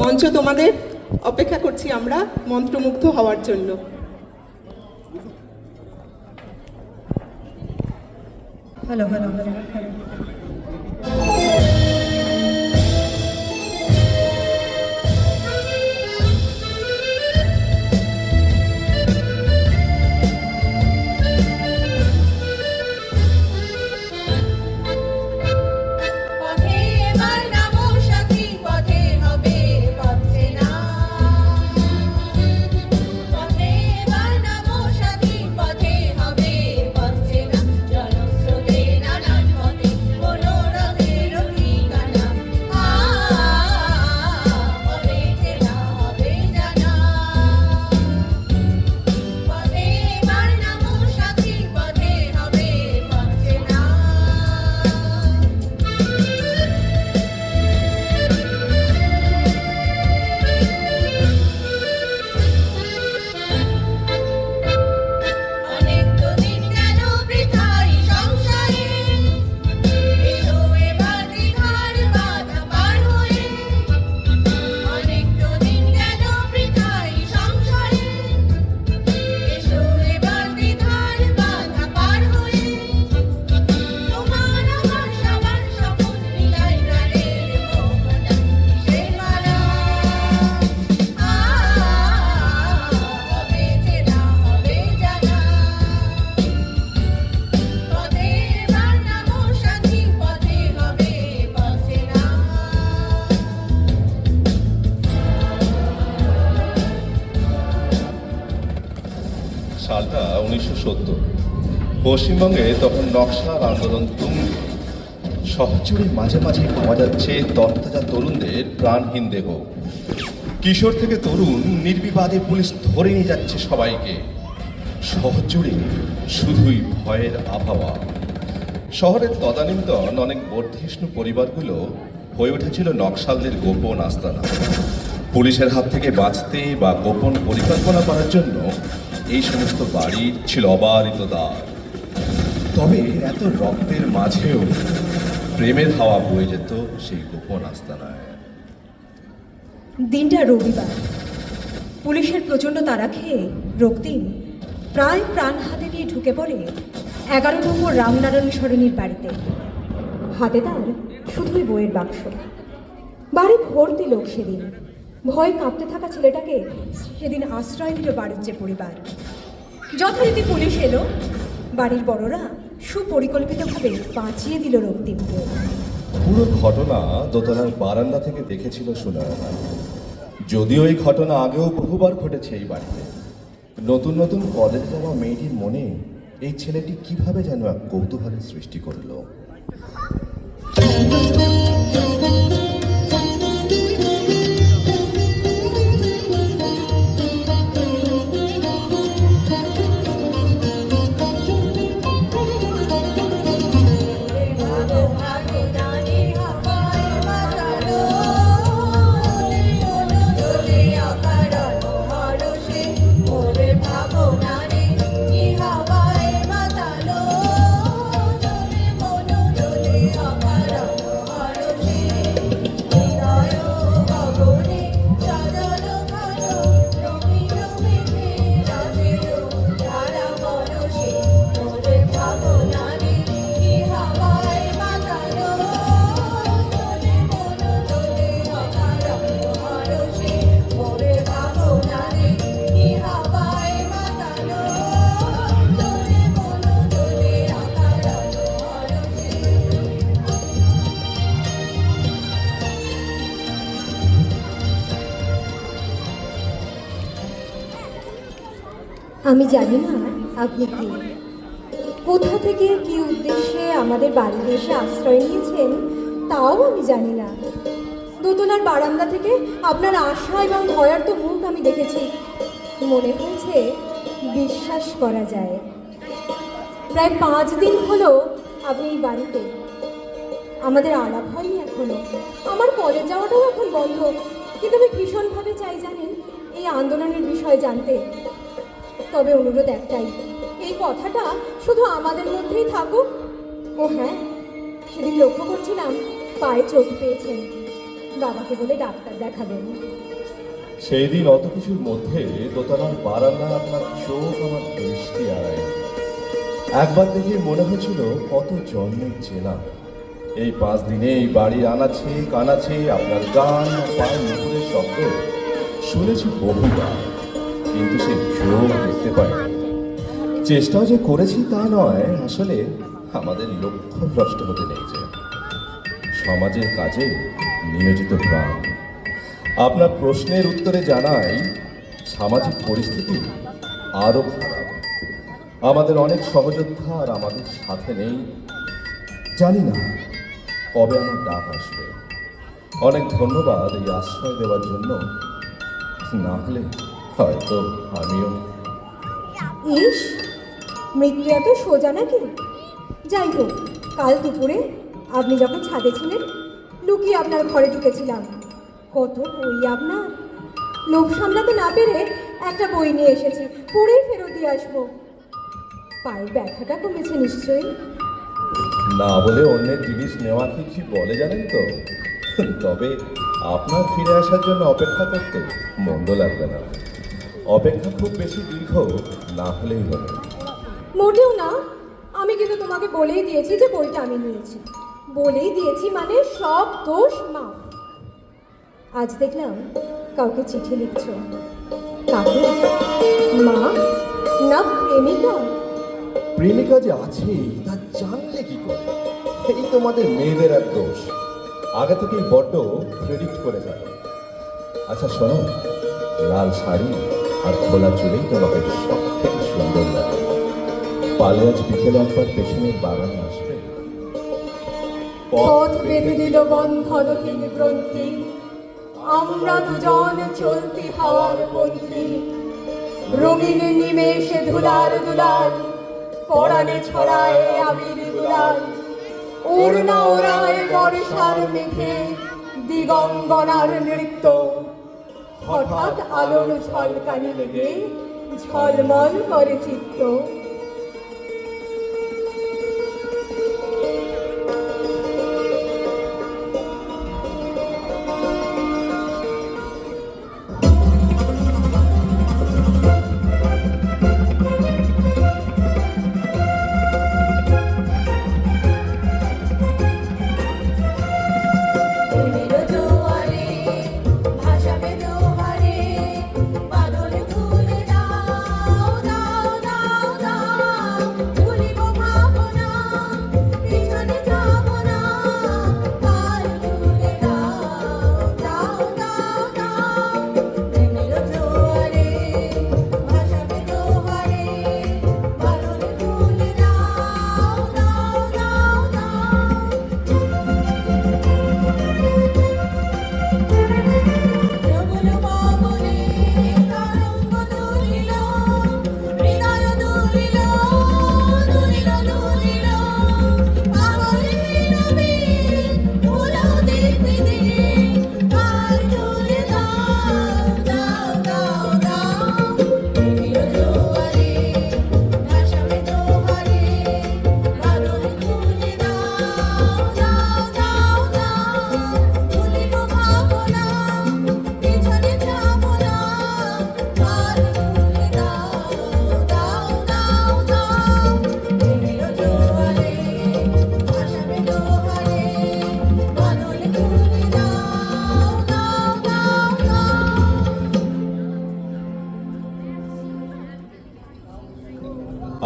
মঞ্চ তোমাদের অপেক্ষা করছি আমরা মন্ত্রমুগ্ধ হওয়ার জন্য। হ্যালো হ্যালো হ্যালো পশ্চিমবঙ্গে তখন নকশাল আন্দোলন তুঙ্গে শহরজুড়ে মাঝে মাঝে পাওয়া যাচ্ছে তরতাজা তরুণদের প্রাণহীন দেহ। কিশোর থেকে তরুণ নির্বিবাদে পুলিশ ধরে নিয়ে যাচ্ছে সবাইকে। শহর জুড়ে শুধুই ভয়ের আবহাওয়া। শহরের তদানীন্তন অনেক বর্ধিষ্ণু পরিবারগুলো হয়ে উঠেছিল নকশালদের গোপন আস্তানা। পুলিশের হাত থেকে বাঁচতে বা গোপন পরিকল্পনা করার জন্য এই সমস্ত বাড়ির ছিল অবারিত দ্বার। তবে এত রক্তের মাঝেও প্রেমের হাওয়া বয়ে যেত সেই গোপন আস্তানায়। দিনটা রবিবার। পুলিশের প্রচণ্ড তাড়া খেয়ে রক্তিম প্রায় প্রাণ হাতে নিয়ে ঢুকে পড়ে এগারো নম্বর রামনারায়ণ সরণির বাড়িতে। হাতে তার শুধুই বইয়ের বাক্স। বাড়ি ভর্তি লোক সেদিন। ভয় কাঁপতে থাকা ছেলেটাকে সেদিন আশ্রয় দিল বাড়ির যে পরিবার। যথারীতি পুলিশ এলো। বাড়ির বড়রা সুপরিকল্পিতভাবে বাঁচিয়ে দিল রক্তিমকে পুরো ঘটনা দোতলার বারান্দা থেকে দেখেছিল সুনয়না যদিও এই ঘটনা আগেও বহুবার ঘটেছে এই বাড়িতে। নতুন নতুন কলেজ যাওয়া মেয়েটির মনে এই ছেলেটি কীভাবে যেন এক কৌতূহলের সৃষ্টি করল। আমি জানি না, আপনি কি? কোথা থেকে কি উদ্দেশ্যে আমাদের বাড়িতে এসে আশ্রয় নিয়েছেন, তাও আমি জানি না। দোতলার বারান্দা থেকে আপনার আশা এবং ভয়ার্ত মুখ আমি দেখেছি। মনে হয়েছে বিশ্বাস করা যায়। প্রায় পাঁচ দিন হলো আপনি এই বাড়িতে। আমাদের আলাপ হয়নি এখনও। আমার কলেজ যাওয়াটাও এখন বন্ধ। কিন্তু আমি ভীষণভাবে চাই জানেন, এই আন্দোলনের বিষয়ে জানতে। তবে অনুরোধ একটাই, এই কথাটা শুধু আমাদের মধ্যেই থাকুক। ও হ্যাঁ সেদিন লক্ষ্য করছিলাম পায়ে চোট পেয়েছেন। বাবাকে বলে ডাক্তার দেখাবেন। সেই দিন অত কিছুর মধ্যে দোতলার বারান্দায় আপনার চোখ, আমার দৃষ্টি আড়ায়। একবার দেখে মনে হয়েছিল কত জন্মের চেনা। এই পাঁচ দিনে এই বাড়ির আনাছে কানাছে আপনার গান, পায়ের নুপুরের শব্দ শুনেছি বহুবার। কিন্তু সে চোখ দেখতে পাইনি চেষ্টাও যে করেছি তা নয়, আসলে আমাদের লক্ষ্য ভ্রষ্ট হতে নেই সমাজের কাজে নিয়োজিত প্রাণ। আপনার প্রশ্নের উত্তরে জানাই, সামাজিক পরিস্থিতি আরও খারাপ। আমাদের অনেক সহযোদ্ধা আর আমাদের সাথে নেই। জানি না কবে আমার ডাক আসবে। অনেক ধন্যবাদ এই আশ্রয় দেওয়ার জন্য। না হলে হয়তো আমিও। ইস মৃত্যু এত সোজা নাকি? যাই হোক কাল দুপুরে আপনি যখন ছাদে ছিলেন লুকিয়ে আপনার ঘরে ঢুকেছিলাম। কত বই আপনার। লোভ সামলাতে না পেরে একটা বই নিয়ে এসেছি পড়েই ফেরত দিয়ে আসব। পায়ের ব্যথাটা কমেছে নিশ্চয়ই। না বলে অন্যের জিনিস নেওয়া কি কি বলে জানেন তো? তবে আপনার ফিরে আসার জন্য অপেক্ষা করতে মন্দ লাগবে না। অপেক্ষা খুব বেশি দীর্ঘ না হলেই হলো মোটেও না। আমি কিন্তু তোমাকে বলেই দিয়েছি যে বইটা আমি নিয়েছি। বলেই দিয়েছি মানে সব দোষ মা আজ দেখলাম কাউকে চিঠি লিখছ। কাকে? মা না প্রেমিকা? প্রেমিকা যে আছে তা জানলে কি করে? এই তোমাদের মেয়েদের এক দোষ। আগে থেকেই বড্ড প্রেডিক্ট করে গেল আচ্ছা শোনো লাল শাড়ি আর খোলা চুলেই তোমাকে সব থেকে সুন্দর লাগে। পালে আজ বিকেলে একবার পেছনের বাগানে আসবে। পথ বেঁধে দিল বন্ধনহীন গ্রন্থি। আমরা দুজন চলতি হাওয়ার পন্থী রঙিন নিমেষে ধুলার দুলাল, পরাণে ছড়ায় আবির দুলাল। ওড়না ওড়ায় বর্ষার মেঘে দিগঙ্গনার নৃত্য। হঠাৎ আলোর ঝলকানি লেগে ঝলমল করে চিত্ত।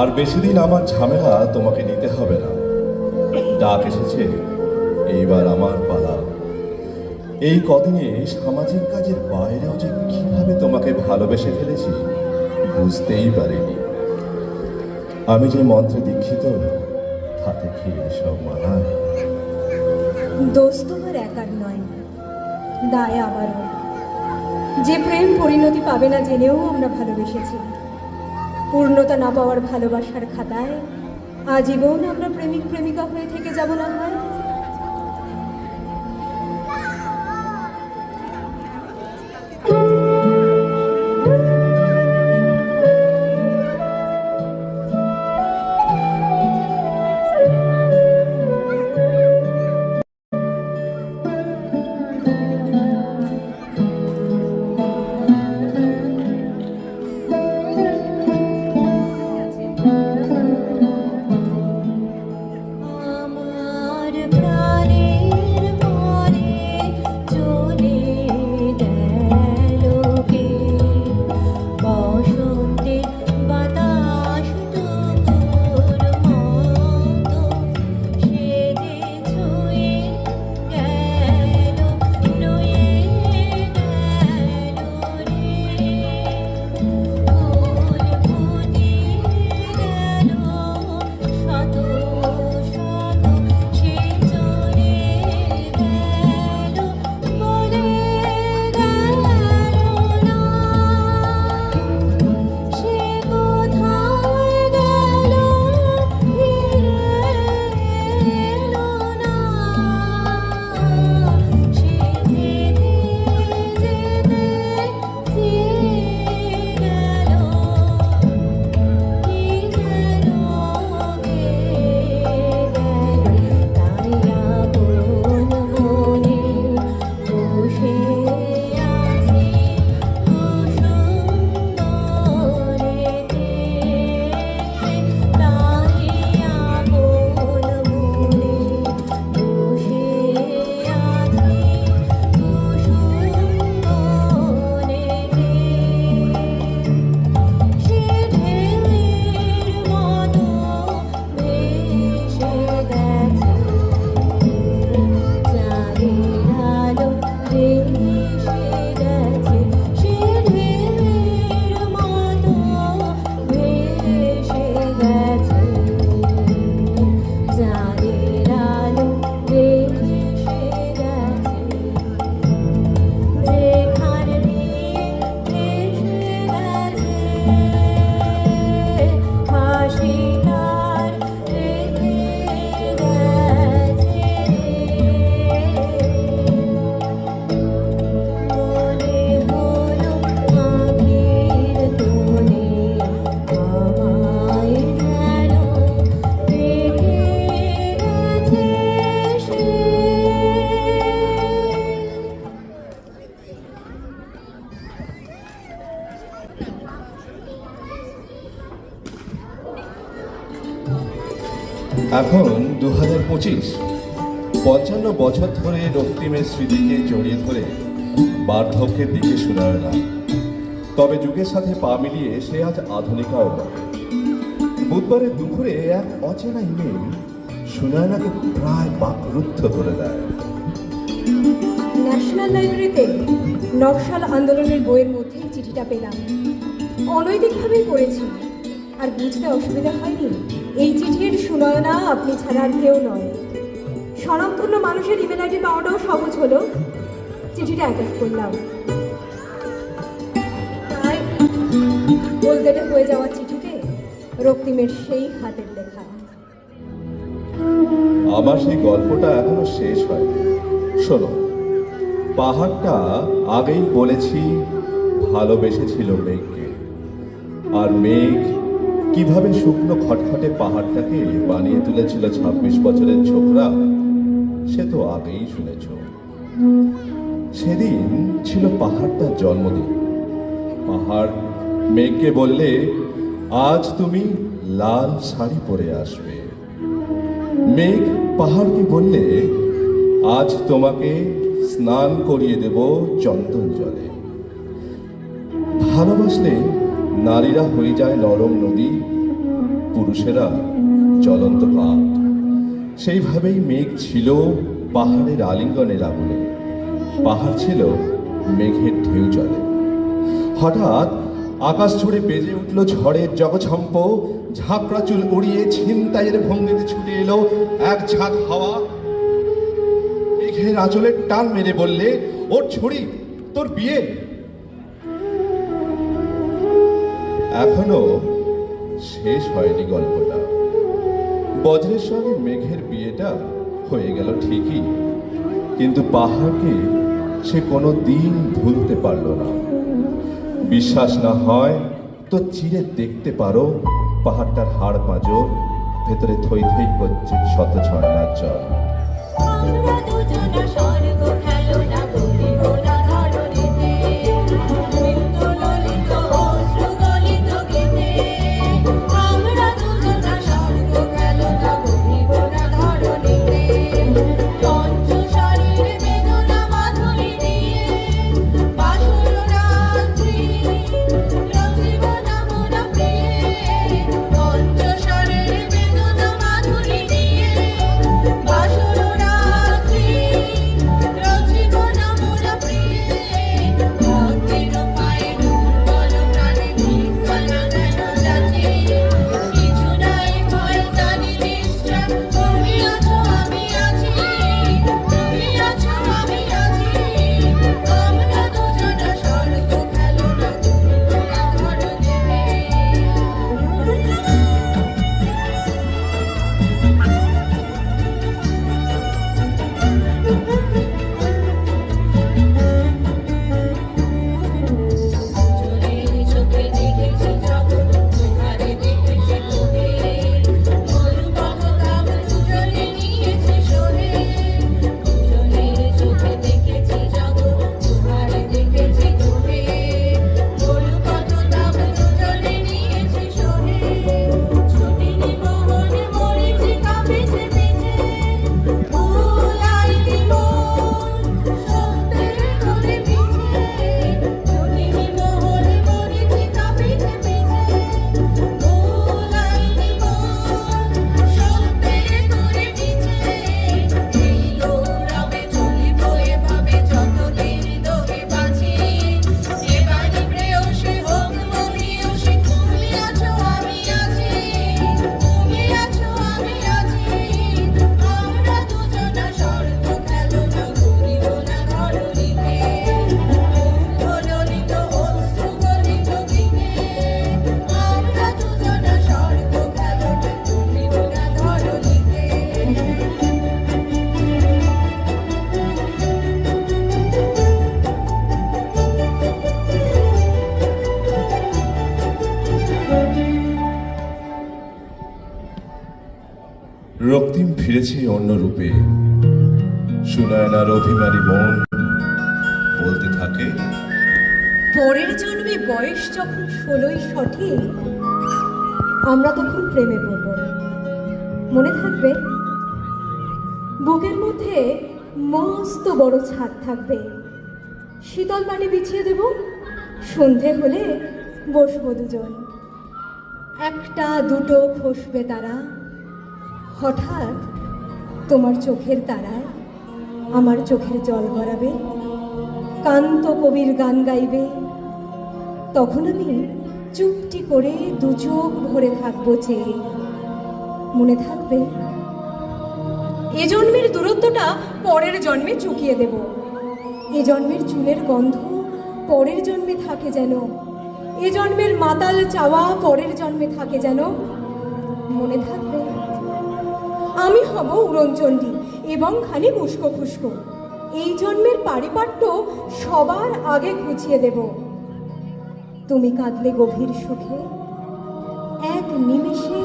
আর বেশি দিন আমার ঝামেলা তোমাকে নিতে হবে না। ডাক এসেছে, এইবার আমার পালা। এই কদিনে সামাজিক কাজের বাইরেও যে কীভাবে তোমাকে ভালোবেসে ফেলেছি, বুঝতেই পারিনি। আমি যে মন্ত্রে দীক্ষিত, তাতে কি এসব মানায় দোষ তোমার একার নয়, দায় আমারও। যে প্রেম পরিণতি পাবে না জেনেও আমরা ভালোবেসেছি। পূর্ণতা না পাওয়ার ভালোবাসার খাতায় আজীবন আমরা প্রেমিক প্রেমিকা হয়ে থেকে যাব না হয়? পঁচিশ। পঞ্চান্ন বছর ধরে রক্তিমের স্মৃতিকে জড়িয়ে ধরে বার্ধক্যের দিকে শোনায় না তবে যুগের সাথে পা মিলিয়ে সে আজ আধুনিকাও বুধবারের দুপুরে এক অচেনা ইমেল সুনয়নাকে প্রায় বাকরুদ্ধ করে দেয়। ন্যাশনাল লাইব্রেরিতে নকশাল আন্দোলনের বইয়ের মধ্যেই চিঠিটা পেলাম। অনৈতিকভাবেই পড়েছি। আর বুঝতে অসুবিধা হয়নি? এই চিঠির সুনয়না আপনি ছাড়া আর কেউ নয়। স্বনামধন্য মানুষের ইমেল আইডি পাওয়াটাও সহজ হলো। চিঠিটা অ্যাটাচ করলাম। তাই বলতেটে হয়ে যাওয়া চিঠিতে রক্তিমের সেই হাতের লেখা। আমার সেই গল্পটা এখনও শেষ হয়নি। শোনো, পাহাড়টা আগেই বলেছি, ভালোবেসেছিল মেঘকে। আর মেঘ কীভাবে শুকনো খটখটে পাহাড়টাকে বানিয়ে তুলেছিল ছাব্বিশ বছরের ছোকরা, সে তো আগেই শুনেছ। সেদিন ছিল পাহাড়টার জন্মদিন। পাহাড় মেঘকে বললে, আজ তুমি লাল শাড়ি পরে আসবে। মেঘ পাহাড়কে বললে, আজ তোমাকে স্নান করিয়ে দেব চন্দন জলে। ভালোবাসলে নারীরা হয়ে যায় নরম নদী, পুরুষেরা জ্বলন্ত কাঠ সেইভাবেই মেঘ ছিল পাহাড়ের আলিঙ্গনের আগুনে। পাহাড় ছিল মেঘের ঢেউ জলে। হঠাৎ আকাশ ছুড়ে বেজে উঠল ঝড়ের জগছম্প, ঝাঁকড়া চুল উড়িয়ে ছিনতাইয়ের ভঙ্গিতে ছুটে এলো এক ঝাঁক হাওয়া। মেঘের আঁচলে টান মেরে বললে, ওর ছুরি, তোর বিয়ে? এখনও শেষ হয়নি গল্পটা। বজ্রের সঙ্গে মেঘের বিয়েটা হয়ে গেল ঠিকই, কিন্তু পাহাড়কে সে কোনো দিন ভুলতে পারল না। বিশ্বাস না হয় তো চিরে দেখতে পারো পাহাড়টার হাড় পাঁজর, ভেতরে থই থই করছে শত ঝর্ণার জল। রক্তিম ফিরেছে অন্য রূপে। সুনয়নার অভিমানী মন বলতে থাকে, পরের জন্মে বয়স যখন ষোলোই সঠিক, আমরা তখন প্রেমে পড়ব। মনে থাকবে? বুকের মধ্যে মস্ত বড় ছাদ থাকবে। শীতল পানি বিছিয়ে দেব, সন্ধে হলে বসবো দুজন। একটা দুটো খসবে তারা। হঠাৎ তোমার চোখের তারায় আমার চোখের জল গড়াবে কান্ত কবির গান গাইবে। তখন আমি চুপটি করে দু চোখ ভরে থাকব চেয়ে। মনে থাকবে, এ জন্মের দূরত্বটা পরের জন্মে চুকিয়ে দেব। এ জন্মের চুলের গন্ধ পরের জন্মে থাকে যেন। এ জন্মের মাতাল চাওয়া পরের জন্মে থাকে যেন। মনে থাকবে আমি হব উড়নচণ্ডী এবং খানি উস্কো ফুস্কো এই জন্মের পারিপাট্য সবার আগে ঘুচিয়ে দেব। তুমি কাঁদলে গভীর সুখে, এক নিমেষে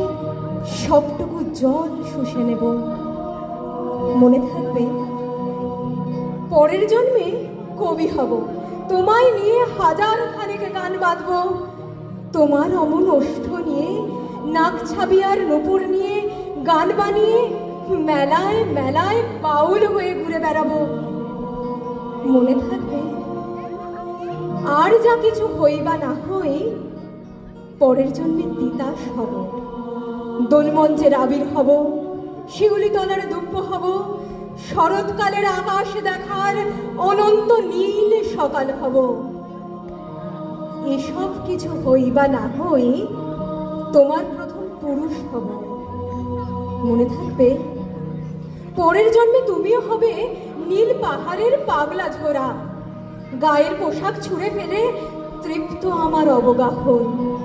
সবটুকু জল শুষে নেব। মনে থাকবে, পরের জন্মে কবি হব। তোমায় নিয়ে হাজার খানেক গান বাঁধব। তোমার অমন ওষ্ঠ নিয়ে, নাক ছাবি আর নূপুর নিয়ে গান বানিয়ে মেলায় মেলায় বাউল হয়ে ঘুরে বেড়াবো। মনে থাকবে, আর যা কিছু হই বা না হই, পরের জন্মে তিতাস হব। দোলমঞ্চের আবির হব শিউলি তলার দুব্য হব, শরৎকালের আকাশ দেখার অনন্ত নীল সকাল হব। এসব কিছু হই বা না হই, তোমার প্রথম পুরুষ হব। মনে থাকবে? পরের জন্মে তুমিও হবে নীল পাহাড়ের পাগলা ঝোরা গায়ের পোশাক ছুঁড়ে ফেলে তৃপ্ত আমার অবগাহন।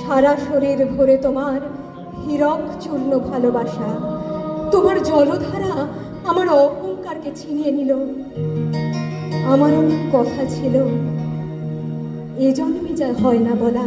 সারা শরীর ভরে তোমার হীরক চূর্ণ ভালোবাসা। তোমার জলধারা আমার অহংকারকে ছিনিয়ে নিল। আমার অনেক কথা ছিল, এ জন্মে যা হয় না বলা।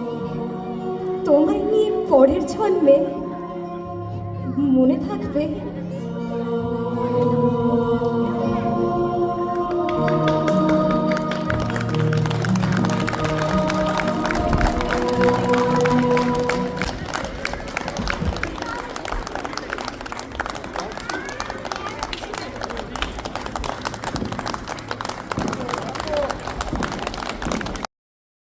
তোমায় নিয়ে পরের জন্মে মনে থাকবে